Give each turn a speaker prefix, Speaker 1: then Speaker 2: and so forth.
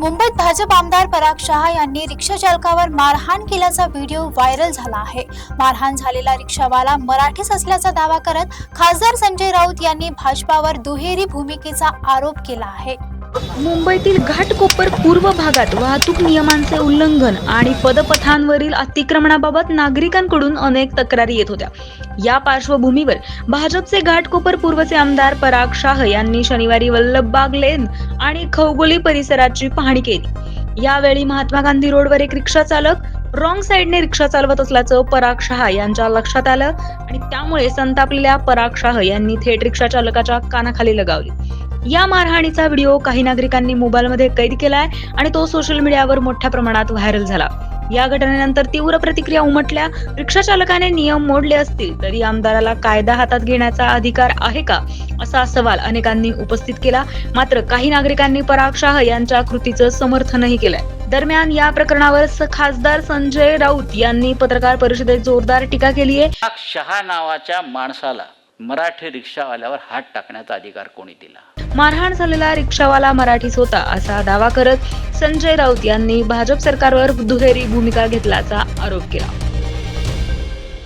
Speaker 1: मुंबईत भाजप आमदार पराग शहा यांनी रिक्षा चालकावर मारहाण केल्याचा व्हिडिओ व्हायरल झाला आहे. मारहाण झालेला रिक्षावाला मराठीच असल्याचा दावा करत खासदार संजय राऊत यांनी भाजपावर दुहेरी भूमिकेचा आरोप केला आहे.
Speaker 2: मुंबईतील घाटकोपर पूर्व भागात वाहतूक नियमांचे उल्लंघन आणि पदपथांवरील अतिक्रमणाबाबत नागरिकांकडून अनेक तक्रारी येत होत्या. या पार्श्वभूमीवर भाजपचे घाटकोपर पूर्वचे आमदार पराग शाह यांनी शनिवारी वल्लभबाग लेन आणि खौगोली परिसराची पाहणी केली. यावेळी महात्मा गांधी रोडवर एक रिक्षा चालक रॉंग साईडने रिक्षा चालवत असल्याचं पराग शहा यांच्या लक्षात आलं आणि त्यामुळे संतापलेल्या पराग शाह यांनी थेट रिक्षा चालकाच्या कानाखाली लगावली. या मारहाणीचा व्हिडिओ काही नागरिकांनी मोबाईलमध्ये कैद केलाय आणि तो सोशल मीडियावर मोठ्या प्रमाणात व्हायरल झाला. या घटनेनंतर तीव्र प्रतिक्रिया उमटल्या. रिक्षा चालकाने नियम मोडले असतील तरी आमदाराला कायदा हातात घेण्याचा अधिकार आहे का? असा सवाल अनेकांनी उपस्थित केला. मात्र काही नागरिकांनी पराग शाह यांच्या कृतीचं समर्थनही केलंय. दरम्यान या प्रकरणावर खासदार संजय राऊत यांनी पत्रकार परिषदेत जोरदार टीका केली आहे
Speaker 3: शहा नावाच्या माणसाला मराठी रिक्षावाल्यावर हात टाकण्याचा अधिकार कोणी दिला?
Speaker 2: मारहाण झालेला रिक्षावाला मराठीच होता असा दावा करत संजय राऊत यांनी भाजप सरकारवर दुहेरी भूमिका घेतल्याचा आरोप केला.